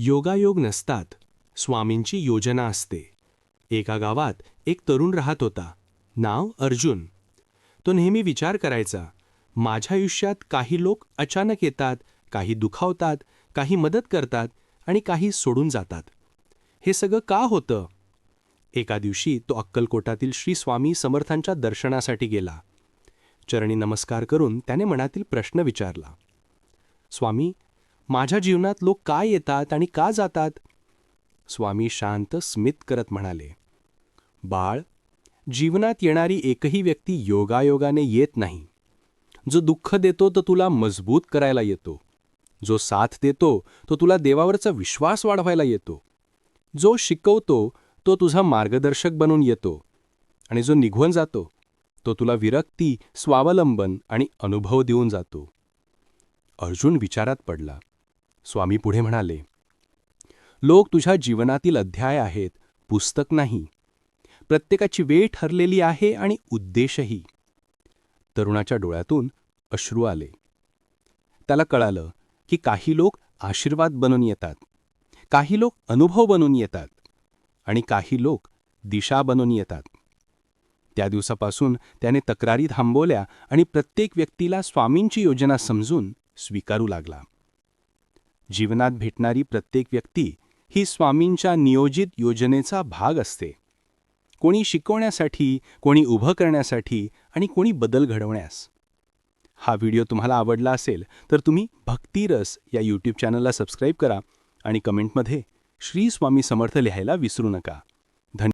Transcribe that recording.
योगायोग नसतात. स्वामींची योजना असते. एका गावात एक तरुण राहत होता. नाव अर्जुन. तो नेहमी विचार करायचा. माझ्या आयुष्यात काही लोक अचानक येतात काही दुखावतात काही मदत करतात आणि काही सोडून जातात. हे सगळं का होतं? एका दिवशी तो अक्कलकोटातील श्री स्वामी समर्थांच्या दर्शनासाठी गेला. चरणी नमस्कार करून त्याने मनातील प्रश्न विचारला. स्वामी माझ्या जीवनात लोक का येतात आणि का जातात? स्वामी शांत स्मित करत म्हणाले बाळ जीवनात येणारी एकही व्यक्ती योगायोगाने येत नाही. जो दुःख देतो तो तुला मजबूत करायला येतो. जो साथ देतो तो तुला देवावरचा विश्वास वाढवायला येतो. जो शिकवतो तो तुझा मार्गदर्शक बनून येतो. आणि जो निघून जातो तो तुला विरक्ती स्वावलंबन आणि अनुभव देऊन जातो. अर्जुन विचारात पडला स्वामी पुढे म्हणाले लोक तुझ्या जीवनातील अध्याय आहेत पुस्तक नाही. प्रत्येकाची वेळ ठरलेली आहे आणि उद्देशही. तरुणाच्या डोळ्यातून अश्रू आले. त्याला कळालं की काही लोक आशीर्वाद बनून येतात काही लोक अनुभव बनून येतात आणि काही लोक दिशा बनून येतात. त्या दिवसापासून त्याने तक्रारी थांबवल्या आणि प्रत्येक व्यक्तीला स्वामींची योजना समजून स्वीकारू लागला. जीवनात भेटणारी प्रत्येक व्यक्ती ही स्वामींच्या नियोजित योजनेचा भाग असते. कोणी शिकवण्यासाठी कोणी उभं करण्यासाठी आणि कोणी बदल घडवण्यास. हा व्हिडिओ तुम्हाला आवडला असेल तर तुम्ही भक्तिरस या यूट्यूब चॅनलला सबस्क्राईब करा आणि कमेंटमध्ये श्री स्वामी समर्थ लिहायला विसरू नका.